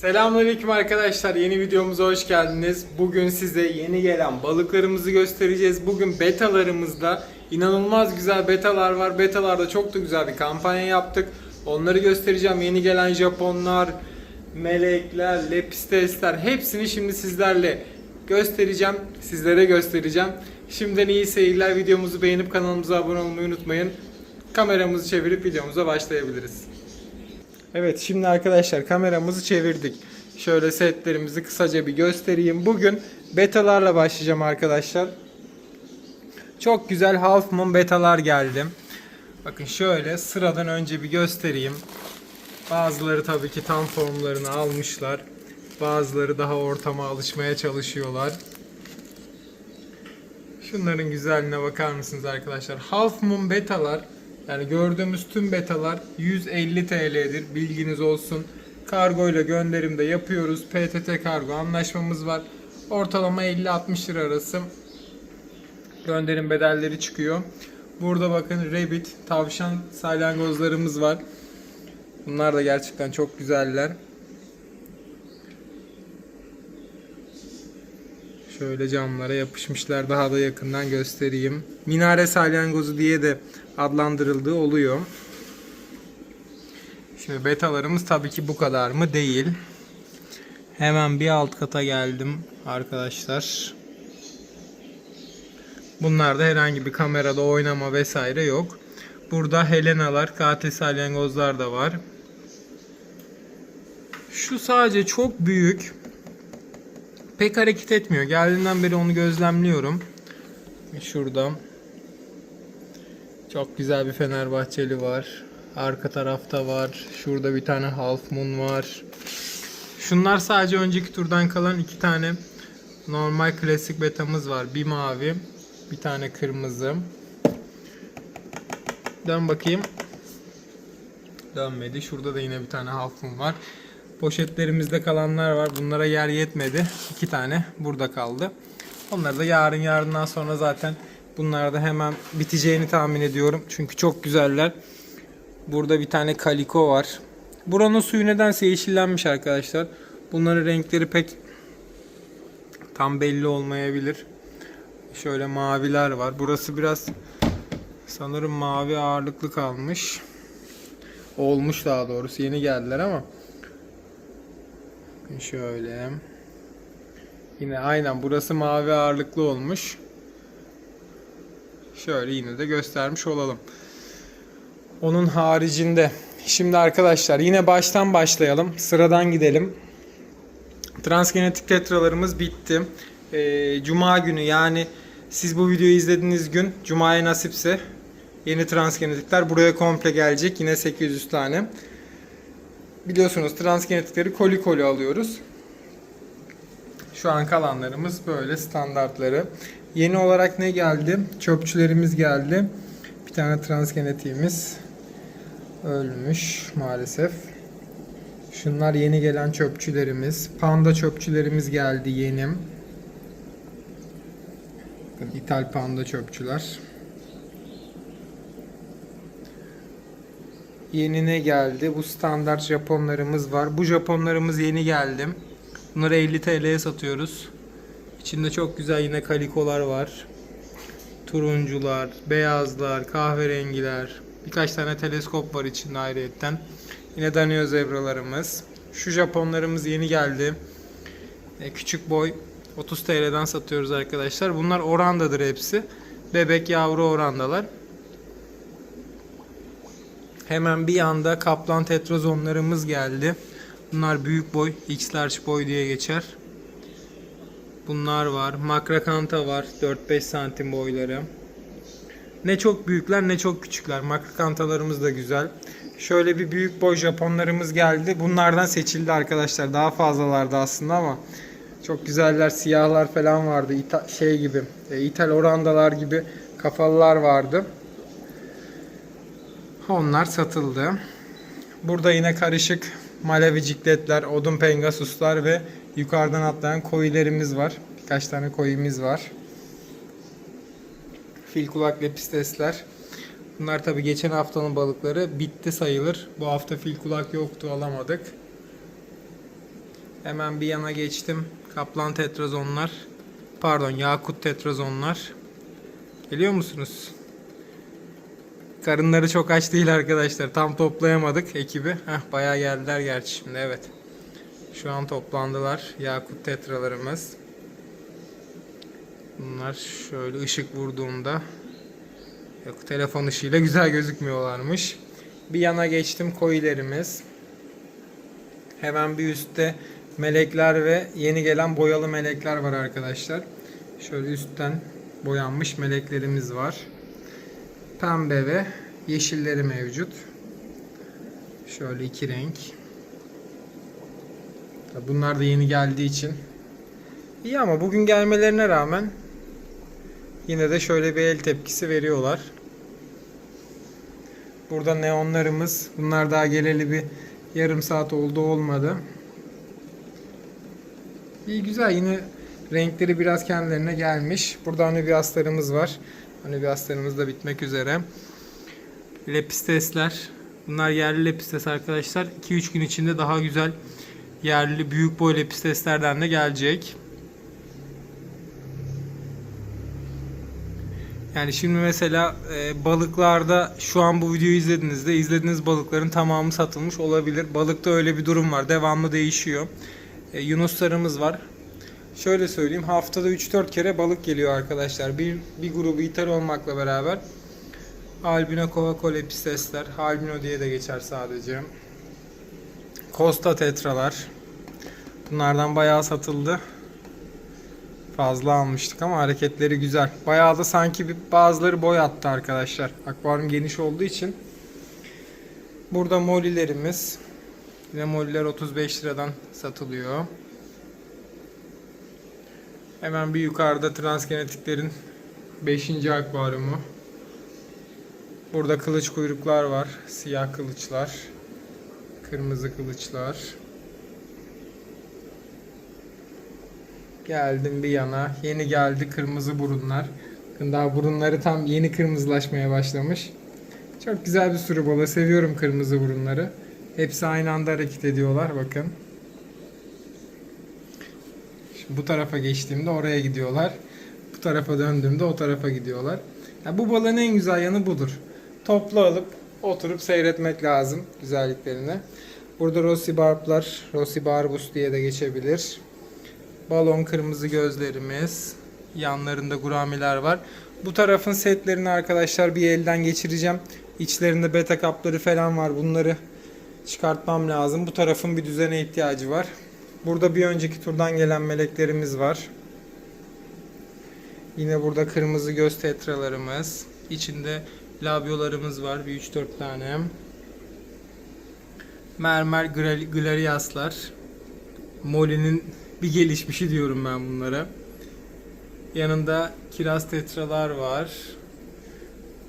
Selamünaleyküm arkadaşlar. Yeni videomuza hoş geldiniz. Bugün size yeni gelen balıklarımızı göstereceğiz. Bugün betalarımızda inanılmaz güzel betalar var. Betalarda çok da güzel bir kampanya yaptık. Onları göstereceğim. Yeni gelen Japonlar, melekler, lepistesler hepsini şimdi sizlerle göstereceğim. Sizlere göstereceğim. Şimdiden iyi seyirler. Videomuzu beğenip kanalımıza abone olmayı unutmayın. Kameramızı çevirip videomuza başlayabiliriz. Evet şimdi arkadaşlar kameramızı çevirdik. Şöyle setlerimizi kısaca bir göstereyim. Bugün betalarla başlayacağım arkadaşlar. Çok güzel Half Moon betalar geldi. Bakın şöyle sıradan önce bir göstereyim. Bazıları tabii ki tam formlarını almışlar. Bazıları daha ortama alışmaya çalışıyorlar. Şunların güzelliğine bakar mısınız arkadaşlar? Half Moon betalar yani gördüğümüz tüm betalar 150 TL'dir. Bilginiz olsun. Kargo ile gönderimde yapıyoruz. PTT kargo anlaşmamız var. Ortalama 50-60 lira arası gönderim bedelleri çıkıyor. Burada bakın rabbit, tavşan salyangozlarımız var. Bunlar da gerçekten çok güzeller. Şöyle camlara yapışmışlar. Daha da yakından göstereyim. Minare salyangozu diye de adlandırıldığı oluyor. Şimdi betalarımız tabii ki bu kadar mı? Değil. Hemen bir alt kata geldim arkadaşlar. Bunlarda herhangi bir kamerada oynama vesaire yok. Burada Helenalar, katil salyangozlar da var. Şu sadece çok büyük. Pek hareket etmiyor. Geldiğinden beri onu gözlemliyorum. Şurada. Çok güzel bir Fenerbahçeli var. Arka tarafta var. Şurada bir tane Half Moon var. Şunlar sadece önceki turdan kalan iki tane normal klasik betamız var. Bir mavi, bir tane kırmızı. Dön bakayım. Dönmedi. Şurada da yine bir tane Half Moon var. Poşetlerimizde kalanlar var. Bunlara yer yetmedi. İki tane burada kaldı. Onları da yarın yarından sonra zaten bunlar da hemen biteceğini tahmin ediyorum. Çünkü çok güzeller. Burada bir tane kaliko var. Buranın suyu nedense yeşillenmiş arkadaşlar. Bunların renkleri pek tam belli olmayabilir. Şöyle maviler var. Burası biraz sanırım mavi ağırlıklı kalmış. Olmuş daha doğrusu. Yeni geldiler ama Şöyle. Yine aynen burası mavi ağırlıklı olmuş. Şöyle yine de göstermiş olalım. Onun haricinde şimdi arkadaşlar yine baştan başlayalım. Sıradan gidelim. Transgenetik tetralarımız bitti. Ee, Cuma günü yani siz bu videoyu izlediğiniz gün Cuma'ya nasipse yeni transgenetikler buraya komple gelecek. Yine 800 tane biliyorsunuz transgenetikleri koli koli alıyoruz. Şu an kalanlarımız böyle standartları. Yeni olarak ne geldi? Çöpçülerimiz geldi. Bir tane transgenetiğimiz ölmüş maalesef. Şunlar yeni gelen çöpçülerimiz. Panda çöpçülerimiz geldi yeni. Bakın İthal panda çöpçüler. Yeni ne geldi? Bu standart Japonlarımız var. Bu Japonlarımız yeni geldi. Bunları 50 TL'ye satıyoruz. İçinde çok güzel yine kalikolar var. Turuncular, beyazlar, kahverengiler. Birkaç tane teleskop var içinde ayrıyetten. Yine Danio zebralarımız. Şu Japonlarımız yeni geldi. E, küçük boy 30 TL'den satıyoruz arkadaşlar. Bunlar orandadır hepsi. Bebek yavru orandalar. Hemen bir yanda kaplan tetrozonlarımız geldi. Bunlar büyük boy, X large boy diye geçer. Bunlar var. Makrakanta var. 4-5 santim boyları. Ne çok büyükler ne çok küçükler. Makrakantalarımız da güzel. Şöyle bir büyük boy Japonlarımız geldi. Bunlardan seçildi arkadaşlar. Daha fazlalardı aslında ama çok güzeller. Siyahlar falan vardı. İta şey gibi. E, İtal orandalar gibi kafalılar vardı. Onlar satıldı. Burada yine karışık malevi cikletler, odun pengasuslar ve yukarıdan atlayan koyilerimiz var. Birkaç tane koyimiz var. Fil kulak lepistesler. Bunlar tabi geçen haftanın balıkları bitti sayılır. Bu hafta fil kulak yoktu alamadık. Hemen bir yana geçtim. Kaplan tetrazonlar. Pardon yakut tetrazonlar. Geliyor musunuz? Karınları çok aç değil arkadaşlar. Tam toplayamadık ekibi. Heh, bayağı geldiler gerçi şimdi evet. Şu an toplandılar. Yakut tetralarımız. Bunlar şöyle ışık vurduğunda yok telefon ışığıyla güzel gözükmüyorlarmış. Bir yana geçtim koyilerimiz. Hemen bir üstte melekler ve yeni gelen boyalı melekler var arkadaşlar. Şöyle üstten boyanmış meleklerimiz var. Pembe ve yeşilleri mevcut. Şöyle iki renk. Bunlar da yeni geldiği için. İyi ama bugün gelmelerine rağmen yine de şöyle bir el tepkisi veriyorlar. Burada neonlarımız. Bunlar daha geleli bir yarım saat oldu olmadı. İyi güzel yine renkleri biraz kendilerine gelmiş. Burada anübiyaslarımız var. Anübiyaslarımız da bitmek üzere. Lepistesler. Bunlar yerli lepistes arkadaşlar. 2-3 gün içinde daha güzel yerli büyük boy lepisteslerden de gelecek. Yani şimdi mesela e, balıklarda şu an bu videoyu izlediğinizde izlediğiniz balıkların tamamı satılmış olabilir. Balıkta öyle bir durum var. Devamlı değişiyor. E, yunuslarımız var. Şöyle söyleyeyim haftada 3-4 kere balık geliyor arkadaşlar. Bir, bir grubu ithal olmakla beraber albino covaco lepistesler. Albino diye de geçer sadece. Costa tetralar. Bunlardan bayağı satıldı. Fazla almıştık ama hareketleri güzel. Bayağı da sanki bir bazıları boy attı arkadaşlar. Akvaryum geniş olduğu için. Burada molilerimiz. Yine moliler 35 liradan satılıyor. Hemen bir yukarıda transgenetiklerin 5. akvaryumu. Burada kılıç kuyruklar var. Siyah kılıçlar. Kırmızı kılıçlar. Geldim bir yana. Yeni geldi kırmızı burunlar. Daha burunları tam yeni kırmızılaşmaya başlamış. Çok güzel bir sürü balığı. Seviyorum kırmızı burunları. Hepsi aynı anda hareket ediyorlar. Bakın. Bu tarafa geçtiğimde oraya gidiyorlar. Bu tarafa döndüğümde o tarafa gidiyorlar. Ya bu balığın en güzel yanı budur. Toplu alıp oturup seyretmek lazım güzelliklerini. Burada Rossi Barb'lar, Rossi Barbus diye de geçebilir. Balon kırmızı gözlerimiz. Yanlarında guramiler var. Bu tarafın setlerini arkadaşlar bir elden geçireceğim. İçlerinde beta kapları falan var. Bunları çıkartmam lazım. Bu tarafın bir düzene ihtiyacı var. Burada bir önceki turdan gelen meleklerimiz var. Yine burada kırmızı göz tetralarımız. İçinde labiolarımız var. Bir 3-4 tane. Mermer glariaslar. Molly'nin bir gelişmişi diyorum ben bunlara. Yanında kiraz tetralar var.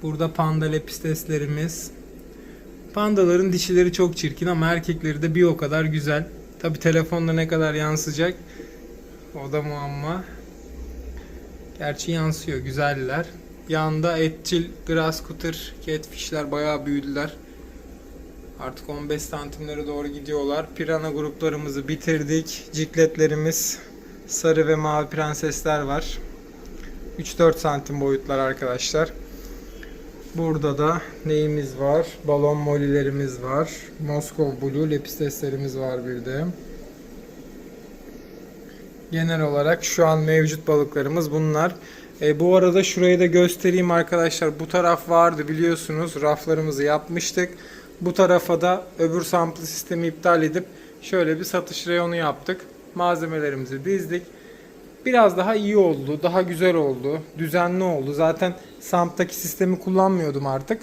Burada panda lepisteslerimiz. Pandaların dişileri çok çirkin ama erkekleri de bir o kadar güzel. Tabi telefonda ne kadar yansıyacak o da muamma. Gerçi yansıyor güzeller. Yanında etçil, grass cutter, catfishler bayağı büyüdüler. Artık 15 santimlere doğru gidiyorlar. Pirana gruplarımızı bitirdik. Cikletlerimiz sarı ve mavi prensesler var. 3-4 santim boyutlar arkadaşlar. Burada da neyimiz var? Balon molilerimiz var. Moskov Blue lepisteslerimiz var bir de. Genel olarak şu an mevcut balıklarımız bunlar. E, bu arada şurayı da göstereyim arkadaşlar. Bu taraf vardı biliyorsunuz. Raflarımızı yapmıştık. Bu tarafa da öbür samplı sistemi iptal edip şöyle bir satış reyonu yaptık. Malzemelerimizi dizdik. Biraz daha iyi oldu, daha güzel oldu, düzenli oldu. Zaten samptaki sistemi kullanmıyordum artık.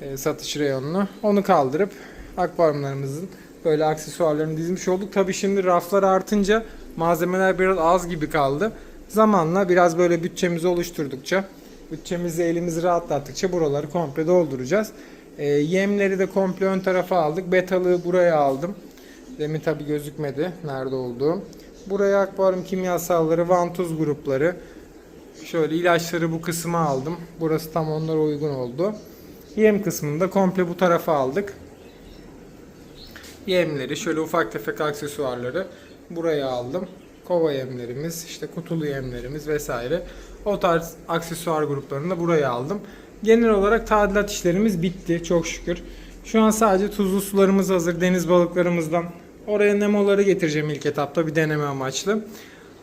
e, satış reyonunu. Onu kaldırıp akvaryumlarımızın böyle aksesuarlarını dizmiş olduk. Tabi şimdi raflar artınca malzemeler biraz az gibi kaldı. Zamanla biraz böyle bütçemizi oluşturdukça, bütçemizi elimizi rahatlattıkça buraları komple dolduracağız. E, yemleri de komple ön tarafa aldık. Betalığı buraya aldım. Demin tabi gözükmedi nerede olduğu. Buraya akvaryum kimyasalları, vantuz grupları, şöyle ilaçları bu kısma aldım. Burası tam onlara uygun oldu. Yem kısmını da komple bu tarafa aldık. Yemleri, şöyle ufak tefek aksesuarları buraya aldım. Kova yemlerimiz, işte kutulu yemlerimiz vesaire. O tarz aksesuar gruplarını da buraya aldım. Genel olarak tadilat işlerimiz bitti çok şükür. Şu an sadece tuzlu sularımız hazır deniz balıklarımızdan. Oraya nemoları getireceğim ilk etapta bir deneme amaçlı.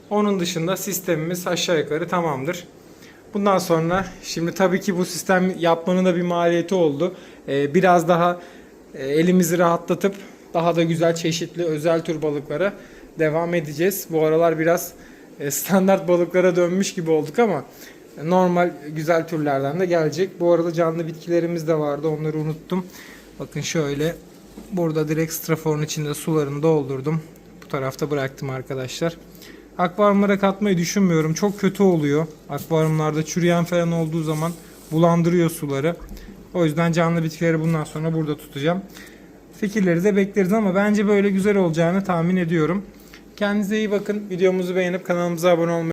Onun dışında sistemimiz aşağı yukarı tamamdır. Bundan sonra şimdi tabii ki bu sistem yapmanın da bir maliyeti oldu. Ee, biraz daha e, elimizi rahatlatıp daha da güzel çeşitli özel tür balıklara devam edeceğiz. Bu aralar biraz e, standart balıklara dönmüş gibi olduk ama normal güzel türlerden de gelecek. Bu arada canlı bitkilerimiz de vardı onları unuttum. Bakın şöyle burada direkt straforun içinde sularını doldurdum. Bu tarafta bıraktım arkadaşlar. Akvaryumlara katmayı düşünmüyorum. Çok kötü oluyor. Akvaryumlarda çürüyen falan olduğu zaman bulandırıyor suları. O yüzden canlı bitkileri bundan sonra burada tutacağım. Fikirleri de bekleriz ama bence böyle güzel olacağını tahmin ediyorum. Kendinize iyi bakın. Videomuzu beğenip kanalımıza abone olmayı